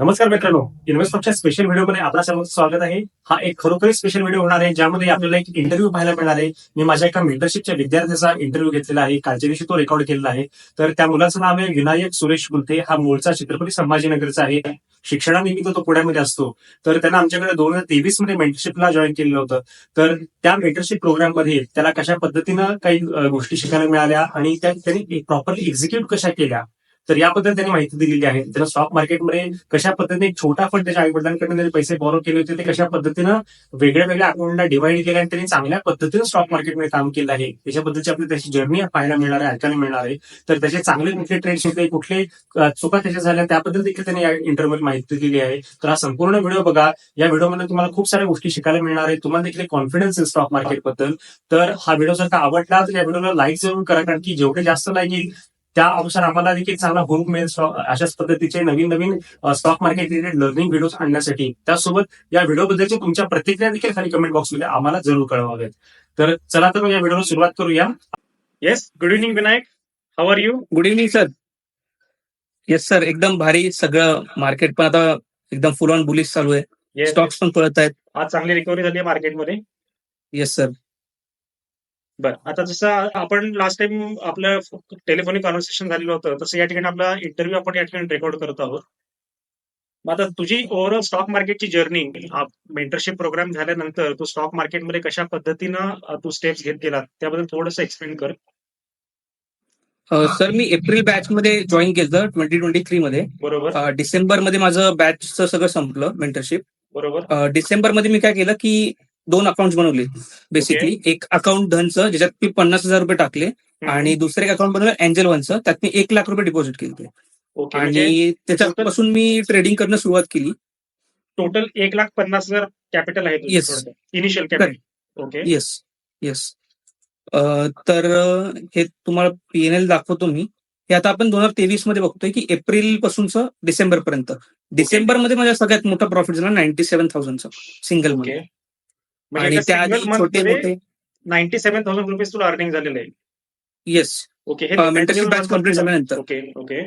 नमस्कार मित्रांनो इन्व्हेस्टॉपच्या स्पेशल व्हिडिओमध्ये आपल्या सर्व स्वागत आहे. हा एक खरोखर स्पेशल व्हिडिओ होणार आहे ज्यामध्ये आपल्याला एक इंटरव्ह्यू पाहायला मिळणार आहे. मी माझ्या एका मेंटरशिपच्या विद्यार्थ्याचा इंटरव्ह्यू घेतलेला आहे कालच्या दिवशी तो रेकॉर्ड केलेला आहे. तर त्या मुलाचं नाव आहे विनायक सुरेश गुलते. हा मूळचा छत्रपती संभाजीनगरचा आहे. शिक्षणानिमित्त तो पुण्यामध्ये असतो. तर त्यांना आमच्याकडे दोन हजार तेवीसमध्ये मेंटरशिपला जॉईन केलेलं होतं. तर त्या मेंटरशिप प्रोग्राममध्ये त्याला कशा पद्धतीनं काही गोष्टी शिकायला मिळाल्या आणि त्या त्यांनी प्रॉपरली एक्झिक्यूट कशा केल्या? तर याबद्दल त्यांनी माहिती दिलेली आहे. त्यानं स्टॉक मार्केटमध्ये कशा पद्धतीने छोटा फंड त्याच्या आईवडिलांकडून पैसे बॉरो केले होते ते कशा पद्धतीनं वेगळ्या वेगळ्या अकाउंटला डिवाइड केले आणि त्यांनी चांगल्या पद्धतीनं स्टॉक मार्केटमध्ये काम केलं आहे. त्याच्याबद्दलची आपली त्याची जर्नी पाहायला मिळणार आहे ऐकायला मिळणार आहे. तर त्याचे चांगले कुठले ट्रेड्स होते कुठले चुका त्याच्या झाल्या त्याबद्दल देखील त्यांनी या इंटरव्ह्यू माहिती दिली आहे. तर हा संपूर्ण व्हिडिओ बघा. या व्हिडिओमध्ये तुम्हाला खूप साऱ्या गोष्टी शिकायला मिळणार आहे. तुम्हाला देखील कॉन्फिडन्स आहे स्टॉक मार्केटबद्दल तर हा व्हिडिओ जर का आवडला तर या व्हिडिओला लाईक जरूर करा. कारण की जेवढे जास्त लाईक येईल त्या अनुसार आम्हाला देखील चांगला हुरूप मिळेल. स्टॉक- अशाच पद्धतीचे नवीन नवीन stock market related learning video आणण्यासाठी. त्यासोबत या व्हिडिओ बद्दलच्या तुमच्या प्रतिक्रिया देखील खाली कमेंट बॉक्समध्ये आम्हाला जरूर कळवाव्यात तर चला तर मग या व्हिडिओला सुरुवात करूया. Yes good evening Vinayak how are you good evening sir yes sir एकदम भारी सगळं मार्केट पण आता एकदम फुल ऑन बुलिश चालू आहे. स्टॉक्स पण पळत आहेत. आज चांगली रिकव्हरी झाली आहे मार्केटमध्ये येस सर बरं. आता जसं आपण लास्ट टाइम आपलं टेलिफोनिक कॉन्व्हर्सेशन झालेलं होतं तसं या ठिकाणी आपला इंटरव्ह्यू आपण या ठिकाणी रेकॉर्ड करत आहोत. मग आता तुझी ओव्हरऑल स्टॉक मार्केटची जर्नी मेंटरशिप प्रोग्राम झाल्यानंतर तू स्टॉक मार्केटमध्ये कशा पद्धतीनं तू स्टेप्स घेत गेला त्याबद्दल थोडंसं एक्सप्लेन कर. सर मी एप्रिल बॅच मध्ये जॉईन केलं ट्वेंटी ट्वेंटी थ्री मध्ये. बरोबर. डिसेंबरमध्ये माझं बॅचचं सगळं संपलं मेंटरशिप बरोबर. डिसेंबरमध्ये मी काय केलं की दोन अकाउंट बनवले. बेसिकली एक अकाउंट धनचं ज्याच्यात मी पन्नास हजार रुपये टाकले आणि दुसरं एक अकाउंट बनवलं अँजल वनचं त्यात मी एक लाख रुपये डिपॉझिट केले ओके म्हणजे आणि त्याच्यापासून मी ट्रेडिंग करणं सुरुवात केली. टोटल एक लाख पन्नास हजार कॅपिटल आहे Yes. Initial capital okay yes yes तर हे तुम्हाला पीएनएल दाखवतो मी. हे आता आपण दोन हजार तेवीसमध्ये बघतोय की एप्रिल पासूनच डिसेंबर पर्यंत. डिसेंबरमध्ये माझ्या सगळ्यात मोठा प्रॉफिट झाला नाईन्टी सेव्हन थाउजंडचा सिंगलमध्ये आणि त्याआधी छोटे मोठे नाईन्टी सेव्हन थाउजंड रुपीज तुला अर्निंग झालेलं आहे. येस ओके हे मेंटरशिप बॅच कंप्लीट झाल्यानंतर. ओके ओके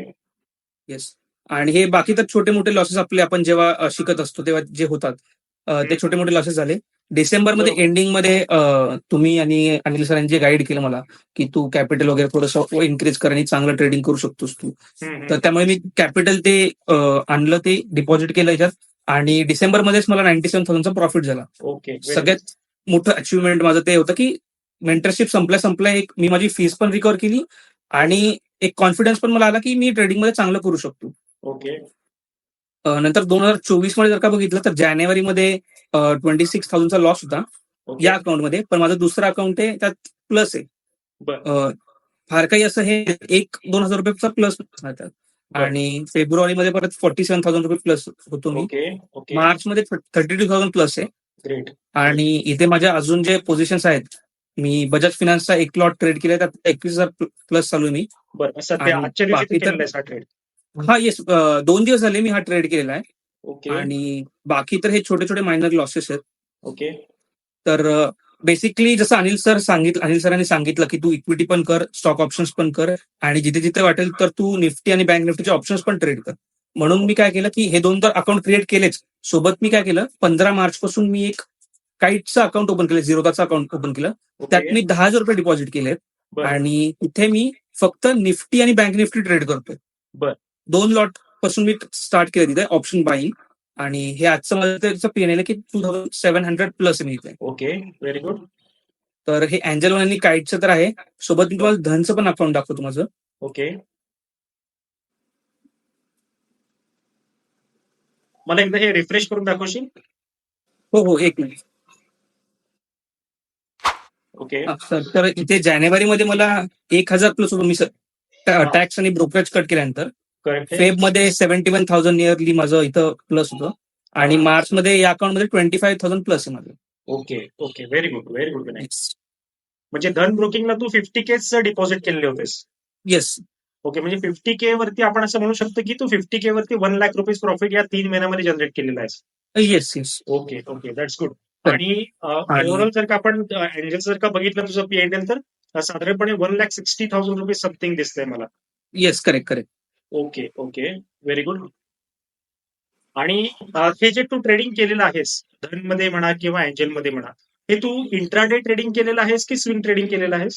येस आणि हे बाकी तर छोटे मोठे लॉसेस आपले आपण जेव्हा शिकत असतो तेव्हा जे होतात. ते. छोटे मोठे लॉसेस झाले. डिसेंबरमध्ये बरोबर. एंडिंगमध्ये तुम्ही आणि अनिल सरांनी जे गाईड केलं मला की तू कॅपिटल वगैरे थोडंसं इन्क्रीज कर आणि चांगलं ट्रेडिंग करू शकतोस तू. तर त्यामुळे मी कॅपिटल ते आणलं ते डिपॉझिट केलं याच्यात आणि डिसेंबर मध्येच मला नाईन्टी सेव्हन थाउजंडचा प्रॉफिट झाला. ओके सगळ्यात मोठं अचिव्हमेंट माझं ते होतं की मेंटरशिप संपल्या संपल्या एक मी माझी फीस पण रिकवर केली आणि एक कॉन्फिडन्स पण मला आला की मी ट्रेडिंगमध्ये चांगलं करू शकतो. ओके नंतर दोन हजार चोवीसमध्ये जर का बघितलं तर जानेवारीमध्ये ट्वेंटी सिक्स थाउजंडचा लॉस होता या अकाउंटमध्ये पण माझं दुसरं अकाउंट आहे त्यात प्लस आहे. फार काही असं हे एक दोन हजार रुपयाचा प्लस त्यात. आणि फेब्रुवारीमध्ये परत फोर्टी सेव्हन थाउजंड रुपये प्लस होतो मी. मार्च मध्ये थर्टी टू थाउजंड प्लस आहे. ग्रेट आणि इथे माझ्या अजून जे पोझिशन्स आहेत मी बजाज फिनान्सचा एक लॉट ट्रेड केलाय त्यात एकवीस हजार प्लस चालू मी. हा ट्रेड हा येस दोन दिवस झाले मी हा ट्रेड केलेला आहे. आणि बाकी तर हे छोटे छोटे मायनर लॉसेस आहेत. ओके तर बेसिकली जसं अनिल सर सांगितलं अनिल सरांनी सांगितलं की तू इक्विटी पण कर स्टॉक ऑप्शन्स पण कर आणि जिथे जिथे वाटेल तर तू निफ्टी आणि बँक निफ्टीचे ऑप्शन्स पण ट्रेड कर. म्हणून मी काय केलं की हे दोन तर अकाउंट क्रिएट केलेच. सोबत मी काय केलं पंधरा मार्च पासून मी एक काईटचं अकाउंट ओपन केलं झिरोदाचं अकाउंट ओपन केलं. त्यात मी दहा हजार रुपये डिपॉझिट केलेत. आणि तिथे मी फक्त निफ्टी आणि बँक निफ्टी ट्रेड करतोय. बरं. दोन लॉटपासून मी स्टार्ट केलं तिथे ऑप्शन बाईंग आणि हे आजचं माझं पीएनएल की two thousand seven hundred plus मी इथे. ओके व्हेरी गुड तर हे अँजल वन आणि काईटचं तर आहे. सोबत मी तुम्हाला धनचं पण अकाउंट दाखवतो माझं. ओके मला एकदा हे रिफ्रेश करून दाखवशील? हो हो एक मिनिट ओके सर तर इथे जानेवारीमध्ये मला एक हजार प्लस मी सर. टॅक्स आणि ब्रोकरेज कट केल्यानंतर. फेबमध्ये सेव्हन्टी वन थाउजंड नियरली माझं इथं प्लस होतं. आणि मार्च मध्ये या अकाउंटमध्ये ट्वेंटी फाईव्ह थाउजंड प्लस आहे माझं. Okay okay. Very good very good म्हणजे धन ब्रोकिंगला तू फिफ्टी केच डिपॉझिट केलेले होतेस. येस ओके म्हणजे फिफ्टी के वरती आपण असं म्हणू शकतो की तू फिफ्टी के वरती वन लाख रुपीज प्रॉफिट या तीन महिन्यामध्ये जनरेट केलेला आहेस. Yes yes okay okay. That's good आणि ओव्हरऑल जर का आपण एंजल जर का बघितलं तुझं पीएनएल तर साधारणपणे one lakh sixty thousand rupees something दिसतंय मला. Yes correct correct okay okay very good आणि हे जे तू ट्रेडिंग केलेलं आहेस धनमध्ये म्हणा किंवा अँजलमध्ये म्हणा हे तू इंट्राडे ट्रेडिंग केलेलं आहेस की स्विंग ट्रेडिंग केलेलं आहेस?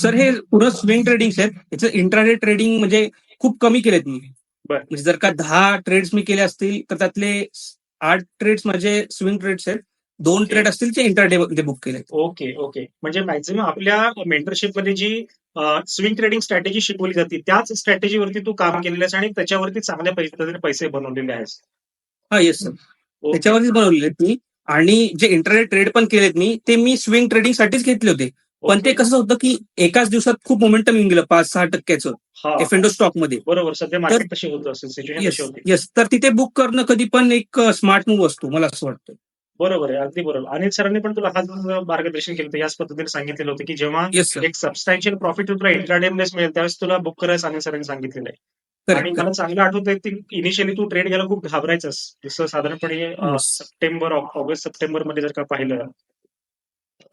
सर हे पूर्ण स्विंग ट्रेडिंग आहेत. याचं इंट्राडे ट्रेडिंग म्हणजे खूप कमी केलेत मी. बर. म्हणजे जर का दहा ट्रेड्स मी केले असतील तर त्यातले आठ ट्रेड्स माझे स्विंग ट्रेड्स आहेत. दोन. ट्रेड असतील ते इंट्राडे मध्ये बुक केले ओके ओके म्हणजे मॅक्झिमम आपल्या मेंटरशिपमध्ये जी स्विंग ट्रेडिंग स्ट्रॅटेजी शिकवली जाते. त्याच स्ट्रॅटेजीवरती तू काम केलेलं आहेस आणि त्याच्यावरती चांगल्या पद्धतीने पैसे बनवलेले आहेस. हा येस. त्याच्यावरतीच बनवलेले मी. आणि जे इंटरनेट ट्रेड पण केलेत मी ते मी स्विंग ट्रेडिंग साठीच घेतले होते. पण ते. कसं होतं की एकाच दिवसात खूप मोमेंटम येऊन गेलं पाच सहा टक्क्याचं. एफ एंडो स्टॉकमध्ये बरोबर सध्या येस तर तिथे बुक करणं कधी पण एक स्मार्ट मूव्ह असतो मला असं वाटतं. बरोबर आहे अगदी बरोबर. अनिल सरांनी पण तुला हाच मार्गदर्शन केलं होतं याच पद्धतीने सांगितलेलं होतं की जेव्हा येस सर एक सबस्टॅन्शियल प्रॉफिट तुला इंट्राडे मिळेल त्यावेळेस तुला बुक करायचं अनिल सरांनी सांगितलेलं आहे. आणि करेक्ट मला चांगलं आठवतंय की इनिशियली तू ट्रेड घ्यायला खूप घाबरायचंस. जसं साधारणपणे अं. सप्टेंबर ऑग- ऑगस्ट सप्टेंबरमध्ये जर का पाहिलं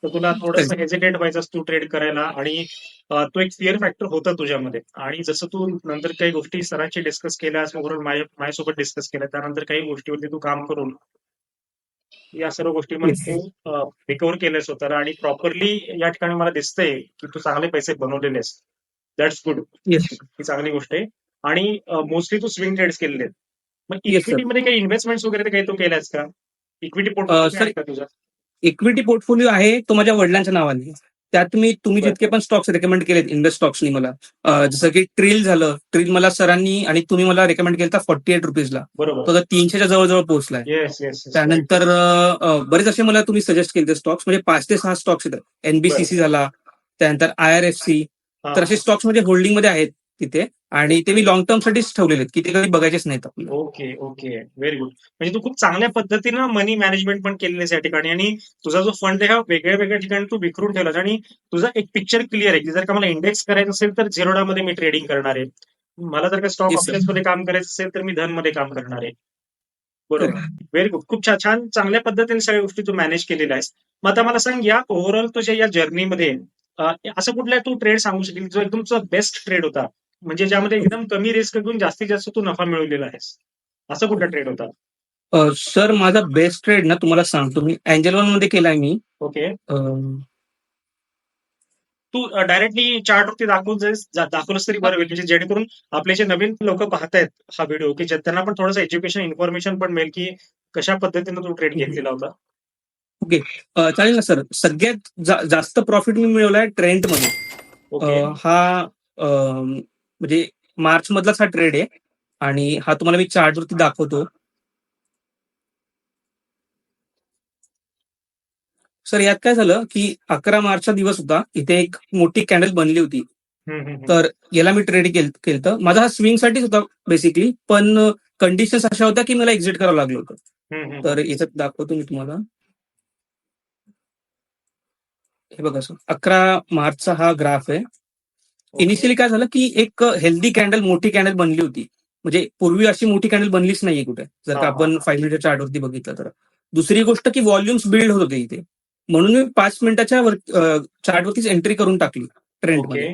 तर तुला थोडंसं हेजिटेट व्हायचंस तू ट्रेड करायला आणि अं, तो एक फिअर फॅक्टर होता तुझ्यामध्ये. आणि जसं तू नंतर काही गोष्टी सरांशी डिस्कस केल्यास माझ्या माझ्यासोबत डिस्कस केल्या त्यानंतर काही गोष्टीवरती तू काम करून या सर्व Yes. तू रिकव्हर केलेस होतं आणि प्रॉपरली या ठिकाणी मला दिसतंय की तू चांगले पैसे बनवलेले आहेस. दॅट्स गुड ही चांगली गोष्ट आहे. आणि मोस्टली तू स्विंग ट्रेड्स केलेले आहेत. मग Yes, sir. इक्विटी मध्ये काही इन्व्हेस्टमेंट वगैरे काही तू केल्यास का? इक्विटी पोर्टफोलिओ तुझा इक्विटी पोर्टफोलिओ आहे तो माझ्या वडिलांच्या नावाने. त्यात मी तुम्ही. जितके पण स्टॉक्स रेकमेंड केलेत इन्व्हेस्ट स्टॉक्सनी मला जसं की ट्रिल झालं ट्रिल मला सरांनी आणि तुम्ही मला रेकमेंड केलं फॉर्टी एट रुपीजला तो तीनशेच्या जवळजवळ पोहोचलाय. येस येस त्यानंतर बरेच असे मला तुम्ही सजेस्ट केले स्टॉक्स म्हणजे पाच ते सहा स्टॉक्स येतात. एनबीसीसी झाला त्यानंतर आय आर एफ सी तर असे स्टॉक्स म्हणजे होल्डिंगमध्ये आहेत. तिथे. आणि ते मी लॉंग टर्म साठीच ठेवलेले आहेत की ते कधी बघायचेच नाहीत आपल्याला. Okay okay. व्हेरी गुड म्हणजे तू खूप चांगल्या पद्धतीनं मनी मॅनेजमेंट पण केलेलं आहे या ठिकाणी. आणि तुझा जो फंड आहे हा वेगळ्या वेगळ्या ठिकाणी तू विखरून ठेवलास. आणि तुझा एक पिक्चर क्लिअर आहे की जर का मला इंडेक्स करायचं असेल तर झिरोडा मध्ये मी ट्रेडिंग करणार आहे. मला जर का स्टॉक. ऑप्शन्समध्ये काम करायचं असेल तर मी धनमध्ये काम करणार आहे. बरोबर. व्हेरी गुड खूप छान छान चांगल्या पद्धतीने सगळ्या गोष्टी तू मॅनेज केलेल्या आहेस. मग आता मला सांग या ओव्हरऑल तुझ्या या जर्नीमध्ये असं कुठला तू ट्रेड सांगू शकेल जो एकदम तुझा बेस्ट ट्रेड होता? म्हणजे ज्यामध्ये एकदम कमी रिस्क घेऊन जास्तीत जास्त तू नफा मिळवलेला आहेस. असा कुठला ट्रेड होता? सर माझा बेस्ट ट्रेड ना तुम्हाला सांगतो. मी अँजल वनमध्ये केलाय मी. ओके. तू डायरेक्टली चार्ट वरती दाखवून जाईस दाखवलंस तरी बरं होईल. म्हणजे जेणेकरून आपले जे नवीन लोक पाहतायत हा व्हिडिओ की त्यांना पण थोडंसं एज्युकेशन इन्फॉर्मेशन पण मिळेल की कशा पद्धतीने तू ट्रेड घेतलेला होता. अं, चालेल ना सर. सगळ्यात जास्त प्रॉफिट मी मिळवलाय ट्रेंडमध्ये. ओके. हा म्हणजे मार्च मधलाच हा ट्रेड आहे. आणि हा तुम्हाला मी चार्ट वरती दाखवतो. सर यात काय झालं की अकरा मार्चचा दिवस होता. इथे एक मोठी कॅन्डल बनली होती. तर याला मी ट्रेड केलं माझा हा स्विंग साठीच होता बेसिकली पण कंडिशन्स अशा होत्या की मला एक्झिट करावं लागलं होतं. तर याच्यात दाखवतो मी तुम्हाला. हे बघा सर अकरा मार्चचा हा ग्राफ आहे. इनिशियली काय झालं की एक हेल्दी कॅन्डल मोठी कॅन्डल बनली होती. म्हणजे पूर्वी अशी मोठी कॅन्डल बनलीच नाहीये कुठे. जर का. आपण फाईव्ह मिनिट चार्ट वरती बघितलं तर. दुसरी गोष्ट की व्हॉल्युम्स बिल्ड होत होते इथे. म्हणून मी पाच मिनिटाच्या चार्ट वरतीच एंट्री करून टाकली ट्रेंडमध्ये.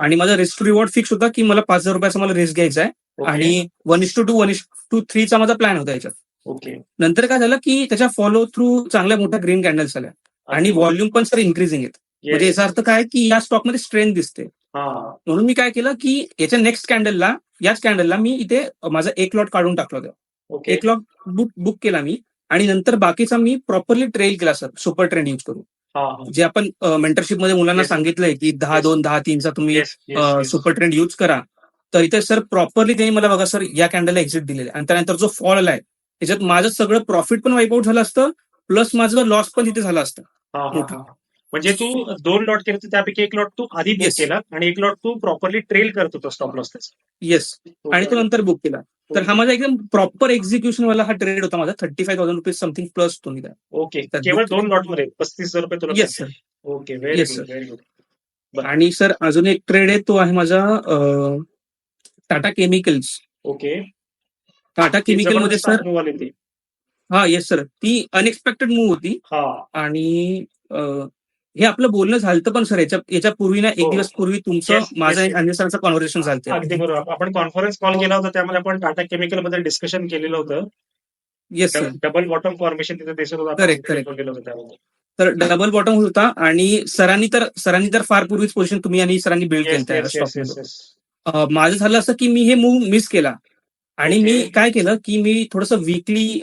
आणि माझा रिस्क रिवॉर्ड फिक्स होता की मला पाच हजार रुपयाचा मला रिस्क घ्यायचा आहे. आणि one is two two one is two थ्रीचा माझा प्लॅन होता याच्यात. ओके नंतर काय झालं की त्याच्या फॉलो थ्रू चांगल्या मोठ्या ग्रीन कॅन्डल्स आल्या. आणि व्हॉल्यूम पण सर इन्क्रीजिंग आहेत म्हणजे याचा अर्थ काय की या स्टॉकमध्ये स्ट्रेंथ दिसते. म्हणून मी काय केलं की याच्या नेक्स्ट कॅन्डलला याच कॅन्डलला मी इथे माझा एक लॉट काढून टाकला होता. ओके एक लॉट बुक बुक केला मी आणि नंतर बाकीचा मी प्रॉपरली ट्रेल केला सर सुपर ट्रेंड यूज करून जे आपण मेंटरशिपमध्ये मुलांना. सांगितलंय की दहा. दोन दहा तीनचा तुम्ही. सुपर ट्रेंड यूज करा. तर इथे सर प्रॉपरली त्यांनी मला बघा सर या कॅन्डलला एक्झिट दिलेलं. आहे आणि त्यानंतर जो फॉल आलाय त्याच्यात माझं सगळं प्रॉफिट पण वाईप आउट झालं असतं प्लस माझं लॉस पण तिथे झालं असतं. मोठा. म्हणजे तू दोन लॉट केले त्यापैकी एक लॉट तू आधी बुक. केला आणि एक लॉट तू प्रॉपरली ट्रेल करत होता स्टॉप लॉस येस आणि तो नंतर बुक केला. तर हा माझा एकदम प्रॉपर एक्झिक्युशन वाला हा ट्रेड होता माझा. Thirty five thousand rupees something plus तो निघाला. ओके. केवळ दोन लॉटमध्ये? पस्तीस हजार रुपये तुला yes sir okay very. Very good आणि सर अजून एक ट्रेड आहे तो आहे माझा टाटा केमिकल्स ओके. टाटा केमिकलमध्ये सर हा येस सर ती अनएक्सपेक्टेड मूव्ह होती. आणि हे आपलं बोलणं झालं पण सर याच्या याच्या पूर्वी ना एक हो. दिवस पूर्वी तुमचं Yes, माझं yes, आणि अनिल सरांचं कॉन्व्हर्सेशन झालं अगदी बरोबर. आपण कॉन्फरन्स कॉल केला होता त्यामध्ये आपण टाटा केमिकलबद्दल डिस्कशन केलेलं होतं. Yes sir double bottom formation तिथे दिसत होतं आपण Correct, correct. केलं होतं त्यामध्ये. तर डबल बॉटम होता आणि सरांनी तर सरांनी तर फार पूर्वीच पोझिशन तुम्ही आणि सरांनी बिल्ड Yes, केलं yes, yes, yes, yes. माझं झालं असं की मी हे मूव मिस केला. आणि मी. काय केलं की मी थोडंसं वीकली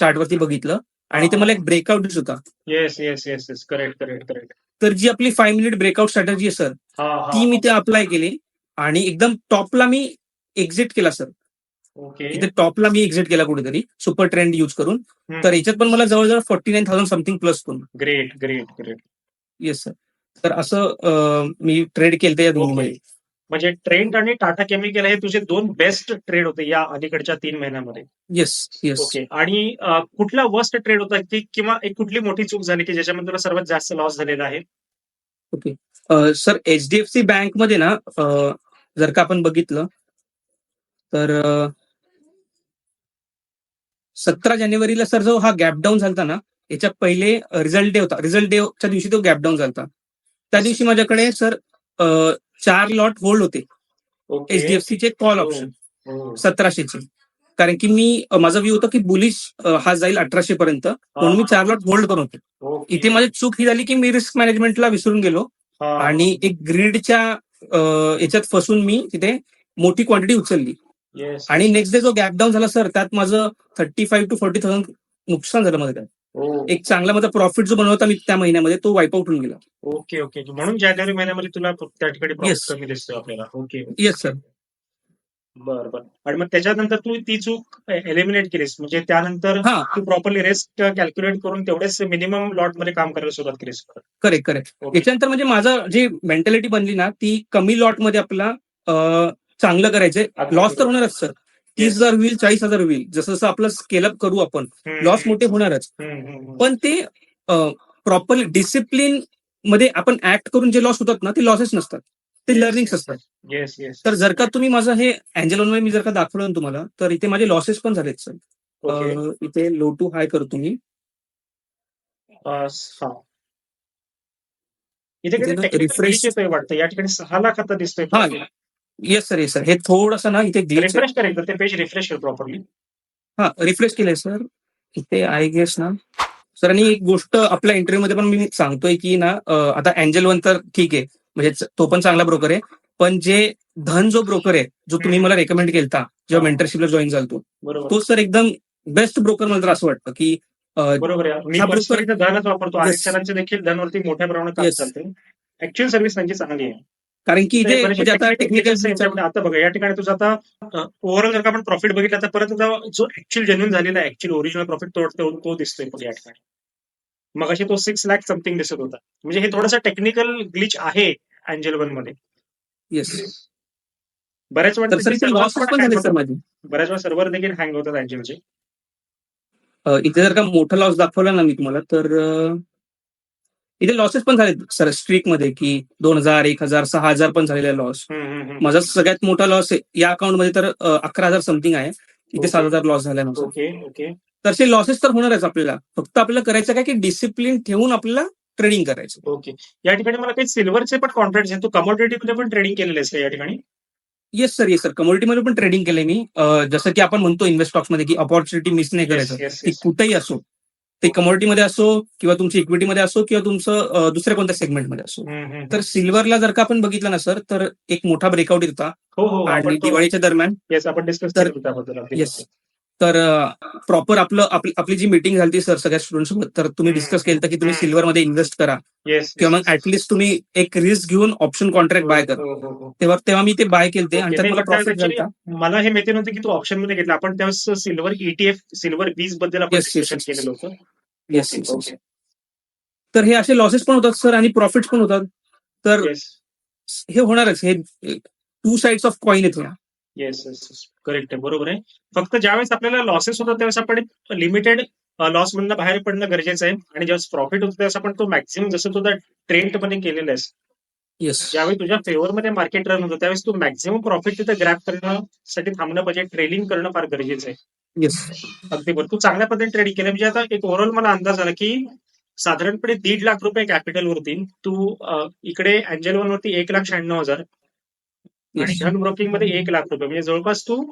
चार्टवरती बघितलं. आणि ते मला एक ब्रेकआउट दिसत होता. Yes yes yes yes correct correct correct तर जी आपली फाईव्ह मिनिट ब्रेकआउट स्ट्रॅटजी आहे सर ती मी ते अप्लाय केली आणि एकदम टॉपला मी एक्झिट केला सर ओके इथे टॉपला मी एक्झिट केला कुठेतरी सुपर ट्रेंड यूज करून. तर याच्यात पण मला जवळजवळ forty nine thousand something plus करून great great great yes sir तर असं मी ट्रेड केलं या दोन्हीमध्ये म्हणजे ट्रेंड आणि टाटा केमिकल हे तुझे दोन बेस्ट ट्रेड होते या अलीकडच्या तीन महिन्यामध्ये. Yes yes okay. आणि कुठला वर्स्ट ट्रेड होता की किंवा एक कुठली मोठी चूक झाली की ज्याच्यामध्ये तुला सर्वात जास्त लॉस झालेला आहे? Okay. Sir H D F C बँकमध्ये ना जर का आपण बघितलं तर सतरा जानेवारीला सर जो हा गॅप डाऊन झालता ना याच्या पहिले रिझल्ट डे होता. रिझल्ट डेच्या दिवशी तो गॅप डाऊन झालता. त्या दिवशी माझ्याकडे सर चार लॉट होल्ड होते ओके एचडीएफसी चे कॉल. ऑप्शन. सतराशेचे कारण की मी माझा व्ह्यू होता की बुलिश हा जाईल अठराशे पर्यंत म्हणून मी चार लॉट होल्ड करत होते. इथे माझी चूक ही झाली की मी रिस्क मॅनेजमेंटला विसरून गेलो. आणि एक ग्रीडच्या याच्यात फसून मी तिथे मोठी क्वांटिटी उचलली. आणि नेक्स्ट डे जो गॅप डाऊन झाला सर त्यात माझं thirty five to forty thousand नुकसान झालं माझं त्यात. हो. एक चांगला माझा प्रॉफिट जो बनवता मी त्या महिन्यामध्ये तो वाईप आउट होऊन गेला. Okay okay. म्हणून जानेवारी महिन्यामध्ये तुला त्या ठिकाणी. कमी दिसतोय आपल्याला. ओके येस सर बर बर. आणि मग त्याच्यानंतर तू ती चूक एलिमिनेट केलीस. म्हणजे त्यानंतर हा. तू प्रॉपरली रेस्ट कॅल्क्युलेट करून तेवढेच मिनिमम लॉटमध्ये काम करायला सुरुवात केलीस. Correct correct okay. याच्यानंतर म्हणजे माझं जी मेंटॅलिटी बनली ना ती कमी लॉटमध्ये आपला अं, चांगलं करायचंय. लॉस तर. होणारच सर तीस हजार होईल चाळीस हजार होईल. जसं जसं आपलं स्केलअप करू आपण लॉस मोठे होणारच. पण ते प्रॉपरली डिसिप्लिनमध्ये आपण ऍक्ट करून जे लॉस होतात ना ते लॉसेस नसतात. ते लर्निंग्स असतात. येस येस तर जर का तुम्ही माझं हे अँजेलोन मी जर का दाखवलं ना तुम्हाला तर इथे माझे लॉसेस पण झालेत सर इथे लो टू हाय करतो मी इथे येतोय वाटतं. या ठिकाणी सहा लाख आता दिसतोय येस सर येस सर हे थोडंसं ना इथे रिफ्रेश ते पेज रिफ्रेश कर प्रॉपरली हा रिफ्रेश केलंय सर इथे आय गेस ना. सर आणि एक गोष्ट आपल्या इंटरव्ह्यू मध्ये पण मी सांगतोय की ना अं, आता अँजल वन तर ठीक आहे. म्हणजे च- तो पण चांगला ब्रोकर आहे. पण जे धन जो ब्रोकर आहे जो तुम्ही. मला रेकमेंड केलता जेव्हा. मेंटरशिपला जॉईन झालतो बरोबर. तो सर एकदम बेस्ट ब्रोकर मला तर असं वाटतं की अं, बरोबर आहे. मी हा broker- पर्सनली तर धनच वापरतो. Yes. देखील धनवरती मोठ्या प्रमाणात काम Yes. चालते ऍक्च्युअल सर्व्हिस त्यांची चांगली आहे. कारण की इथे म्हणजे आता टेक्निकल. आता बघा या ठिकाणी तुझा आता ओव्हरऑल जर का आपण प्रॉफिट बघितला तर परत जो ऍक्च्युअल जेन्युन झालेला आहे ऍक्च्युअल ओरिजिनल प्रॉफिट तो तो दिसतोय पण या ठिकाणी. मग अशी तो सिक्स लॅक समथिंग दिसत होता. म्हणजे हे थोडासा टेक्निकल ग्लिच आहे अँजल वनमध्ये. येस बऱ्याच वेळा बऱ्याच वेळा सर्व्हर देखील हँग होतात अँजलचे इथे जर का मोठा लॉस दाखवला ना मी तुम्हाला तर इथे लॉसेस पण झाले सर स्ट्रीकमध्ये की दोन हजार एक हजार सहा हजार पण झालेला लॉस माझा सगळ्यात मोठा लॉस या अकाउंटमध्ये तर अकरा हजार समथिंग आहे. इथे. सात हजार लॉस झाला माझा. ओके तर ते लॉसेस तर होणारच आपल्याला. फक्त आपल्याला करायचं काय की डिसिप्लिन ठेवून आपल्याला ट्रेडिंग करायचं. ओके. या ठिकाणी मला काही सिल्वरचे पण कॉन्ट्रॅक्ट आहेत. तू कमोडिटी मध्ये पण ट्रेडिंग केलेले का या ठिकाणी? येस सर येस सर कम्युनिटीमध्ये पण ट्रेडिंग केलंय मी. जसं की आपण म्हणतो इन्व्हेस्ट स्टॉक्समध्ये की अपॉर्च्युनिटी मिस नाही करायचं. ती yes. कुठेही असो. ते कमोडिटीमध्ये असो किंवा तुमची इक्विटीमध्ये असो किंवा तुमचं दुसऱ्या कोणत्या सेगमेंटमध्ये असो. तर सिल्वरला जर का आपण बघितलं ना सर तर एक मोठा ब्रेकआउट येत होता. हो हो आणि दिवाळीच्या दरम्यान. येस आपण डिस्कस येस तर प्रॉपर आपलं आपली आपली जी मीटिंग झाली सर सगळ्या स्टुडंट सोबत तर तुम्ही. डिस्कस केलं की तुम्ही हम्म. सिल्वरमध्ये इन्व्हेस्ट करा किंवा मग ऍटलीस्ट तुम्ही एक रिस्क घेऊन ऑप्शन कॉन्ट्रॅक्ट बाय करा हो, हो, हो. तेव्हा तेव्हा मी ते बाय आणि त्यात नाही, मला प्रॉफिट झाला मला हे माहिती नव्हतं की तू ऑप्शनमध्ये घेतला आपण त्यावेळेस सिल्वर ईटीएफ सिल्वर वीजबद्दल आपण डिस्कशन. केलेलं होतं येस. तर हे असे लॉसेस पण होतात सर आणि प्रॉफिट्स पण होतात तर हे होणारच हे टू साइड्स ऑफ कॉइन आहेत. येस येस करेक्ट आहे. बरोबर आहे. फक्त ज्यावेळेस आपल्याला लॉसेस होतात त्यावेळेस आपण लिमिटेड लॉस मधनं बाहेर पडणं गरजेचं आहे. आणि ज्यावेळेस प्रॉफिट होतं त्यावेळेस आपण तो मॅक्झिमम जसं तुझा ट्रेंडमध्ये केलेला आहेस. येस ज्यावेळी तुझ्या फेवर मध्ये मार्केट रन होतं त्यावेळेस तू मॅक्झिमम प्रॉफिट तिथे ग्रॅप करण्यासाठी थांबणं पाहिजे. ट्रेडिंग करणं फार गरजेचं आहे. येस अगदी बरोबर. तू चांगल्या पद्धतीने ट्रेडिंग केलं. म्हणजे आता एक ओव्हरऑल मला अंदाज आला की साधारणपणे दीड लाख रुपये कॅपिटल वरती तू इकडे अँजल वन वरती एक लाख शहाण्णव हजार आणि. धन ब्रोकिंगमध्ये एक लाख रुपये म्हणजे जवळपास तू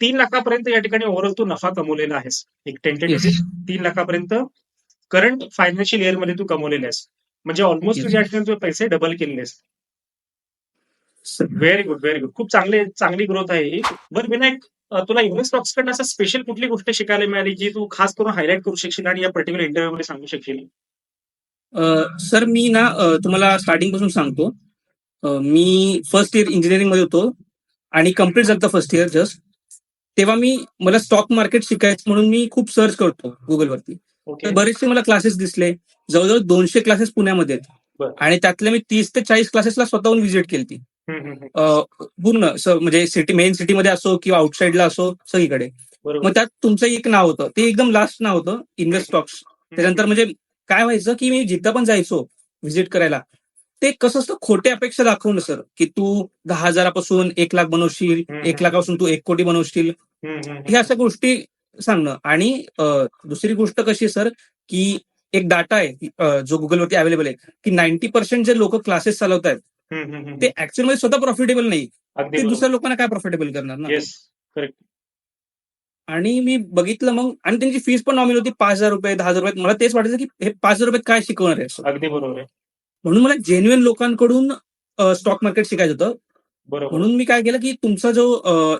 तीन लाखापर्यंत या ठिकाणी ओव्हरऑल तू नफा कमवलेला आहेस एक टेंटेटिव्ह. तीन लाखापर्यंत करंट फायनान्शियल इयरमध्ये तू कमवलेले आहेस म्हणजे ऑलमोस्ट. तुझ्या ठिकाणी तुझे पैसे डबल केलेले. व्हेरी गुड व्हेरी गुड खूप चांगले चांगली ग्रोथ आहे ही बरं विनायक तुला इन्व्हेस्ट स्टॉक्स कडनं असं स्पेशल कुठली गोष्ट शिकायला मिळाली जी तू खास करून हायलाईट करू शकशील आणि या पर्टिक्युलर इंटरव्ह्यू मध्ये सांगू शकशील सर मी ना तुम्हाला स्टार्टिंगपासून सांगतो मी फर्स्ट इयर इंजिनिअरिंगमध्ये होतो आणि कंप्लीट झालं फर्स्ट इयर जस्ट तेव्हा मी मला स्टॉक मार्केट शिकायचं म्हणून मी खूप सर्च करतो गुगलवरती तर बरेचसे मला क्लासेस दिसले. जवळजवळ दोनशे क्लासेस पुण्यामध्ये. आणि त्यातले मी तीस ते चाळीस क्लासेसला स्वतःहून व्हिजिट केली. अ, पूर्ण म्हणजे सिटी मेन सिटीमध्ये असो किंवा आउटसाईडला असो सगळीकडे. मग त्यात तुमचं एक नाव होतं. ते एकदम लास्ट नाव होतं इन्व्हेस्ट स्टॉक्स त्याच्यानंतर म्हणजे काय व्हायचं की मी जिथं पण जायचो व्हिजिट करायला ते कसं असतं? खोटे अपेक्षा दाखवणं सर की तू दहा हजारापासून एक लाख बनवशील. एक लाखापासून तू एक कोटी बनवशील. हम्म, हम्म, हम्म. हे अशा गोष्टी सांगणं. आणि दुसरी गोष्ट कशी आहे सर की एक डाटा आहे जो गुगलवरती अवेलेबल आहे की नाईन्टी पर्सेंट जे लोक क्लासेस चालवत आहेत. ते ऍक्च्युअलमध्ये स्वतः प्रॉफिटेबल नाही. ते दुसऱ्या लोकांना काय प्रॉफिटेबल करणार ना? आणि मी बघितलं मग आणि त्यांची फीस पण नॉमिनल होती पाच हजार रुपये दहा हजार रुपये. मला तेच वाटायचं की हे पाच हजार रुपये काय शिकवणार आहे. अगदी बरोबर आहे. म्हणून मला जेन्युअन लोकांकडून स्टॉक मार्केट शिकायचं होतं. बरोबर. म्हणून मी काय केलं की तुमचा जो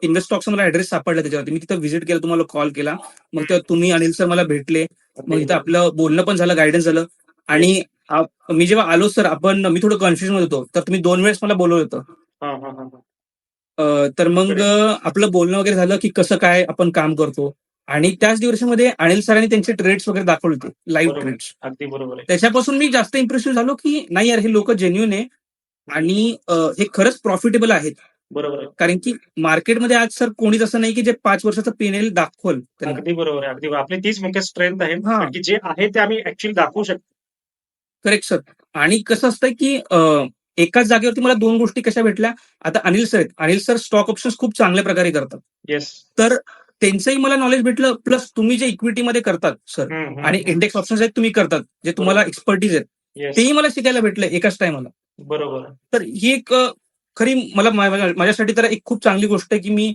इन्व्हेस्ट स्टॉकचा मला ऍड्रेस सापडला त्याच्यावरती. मी तिथं व्हिजिट केलं तुम्हाला कॉल केला. मग तेव्हा तुम्ही अनिल सर मला भेटले. मग इथं आपलं बोलणं पण झालं गायडन्स झालं. आणि मी जेव्हा आलो सर आपण मी थोडं कन्फ्युजनमध्ये होतो. तर तुम्ही दोन वेळेस मला बोलवलं होतं. तर मग आपलं बोलणं वगैरे झालं की कसं काय आपण काम करतो. आणि त्याच दिवसामध्ये अनिल सरांनी त्यांचे ट्रेड्स वगैरे दाखवले होते लाईव्ह. ट्रेड्स अगदी बरोबर आहे. त्याच्यापासून मी जास्त इम्प्रेसिव्ह झालो की नाही यार हे लोक जेन्युन आहे आणि अ, हे खरंच प्रॉफिटेबल आहेत. बरोबर आहे. कारण की मार्केटमध्ये आज सर कोणीच असं नाही की जे पाच वर्षाचं पेनेल दाखवल त्यांना. अगदी बरोबर आहे अगदी. आपली तीच मुख्य स्ट्रेंथ आहे. हा. की जे आहे ते आम्ही ऍक्च्युअली दाखवू शकतो. करेक्ट सर आणि कसं असतं की अ, एकाच जागेवरती मला दोन गोष्टी कशा भेटल्या? आता अनिल सर आहेत. अनिल सर स्टॉक ऑप्शन्स खूप चांगल्या प्रकारे करतात. येस तर त्यांचंही मला नॉलेज भेटलं प्लस तुम्ही जे इक्विटीमध्ये करतात सर आणि इंडेक्स ऑप्शन्स आहेत तुम्ही करतात जे तुम्हाला एक्सपर्टीज आहेत तेही मला शिकायला भेटलं एकाच टायमाला बरोबर. तर ही एक खरी मला माझ्यासाठी तर एक खूप चांगली गोष्ट आहे की मी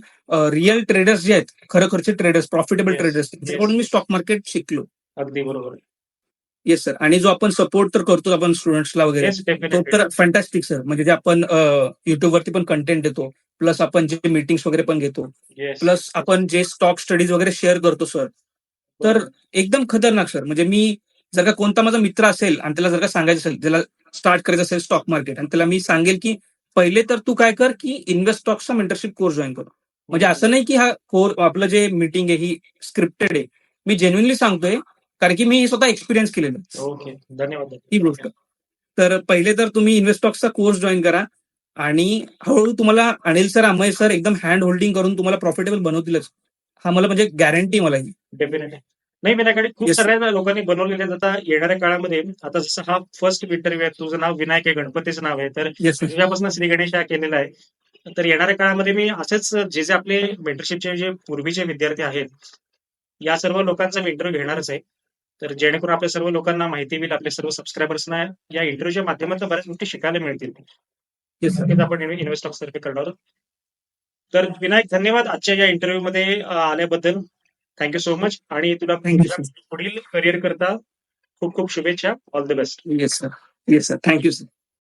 रिअल ट्रेडर्स जे आहेत खरोखरचे ट्रेडर्स प्रॉफिटेबल ट्रेडर्स. त्याच्याकडून मी स्टॉक मार्केट शिकलो अगदी बरोबर. येस सर आणि जो आपण सपोर्ट तर करतो आपण स्टुडंट्सला वगैरे. येस तो डेफिनेटली तर फॅन्टॅस्टिक सर म्हणजे जे आपण युट्यूबवरती पण कंटेंट देतो प्लस आपण जे मीटिंग्स वगैरे पण घेतो येस प्लस आपण जे स्टॉक स्टडीज वगैरे शेअर करतो सर तर एकदम खतरनाक सर म्हणजे मी जर का कोणता माझा मित्र असेल आणि त्याला जर का सांगायचं असेल ज्याला स्टार्ट करायचं असेल स्टॉक मार्केट आणि त्याला मी सांगेल की पहिले तर तू काय कर की इन्व्हेस्ट स्टॉक्सचा मेंटरशिप कोर्स जॉईन कर. म्हणजे असं नाही की हा कोर आपलं जे मीटिंग आहे ही स्क्रिप्टेड आहे. मी जेन्युनली सांगतोय कारण की मी स्वतः एक्सपिरियन्स केलेलं. ओके धन्यवाद ही गोष्ट. तर पहिले तर तुम्ही इन्व्हेस्टॉक्सचा कोर्स जॉईन करा आणि हळूहळू तुम्हाला अनिल सर अमय सर एकदम हँड होल्डिंग करून तुम्हाला प्रॉफिटेबल बनवतीलच. हा मला म्हणजे गॅरंटी मला ही. डेफिनेटली नाही विनायकडे खूप. साऱ्या लोकांनी बनवलेले. आता येणाऱ्या काळामध्ये आता जसं हा फर्स्ट इंटरव्ह्यू आहे तुझं नाव विनायक आहे गणपतीचं नाव आहे तर तुझ्यापासून श्री गणेश हा केलेला आहे. तर येणाऱ्या काळामध्ये मी असेच जे जे आपले मेंटरशिपचे जे पूर्वीचे विद्यार्थी आहेत या सर्व लोकांचा मी इंटरव्ह्यू घेणारच आहे. तर जेणेकरून आपल्या सर्व लोकांना माहिती होईल आपल्या सर्व सबस्क्रायबर्सना या इंटरव्ह्यूच्या माध्यमातून बऱ्याच गोष्टी शिकायला मिळतील. नक्कीच आपण इन्व्हेस्ट सर्वे करणार आहोत. तर विनायक धन्यवाद आजच्या या इंटरव्ह्यू मध्ये आल्याबद्दल. थँक्यू सो मच आणि तुला. पुढील करिअर करता खूप खूप शुभेच्छा. All the best yes sir yes sir thank you sir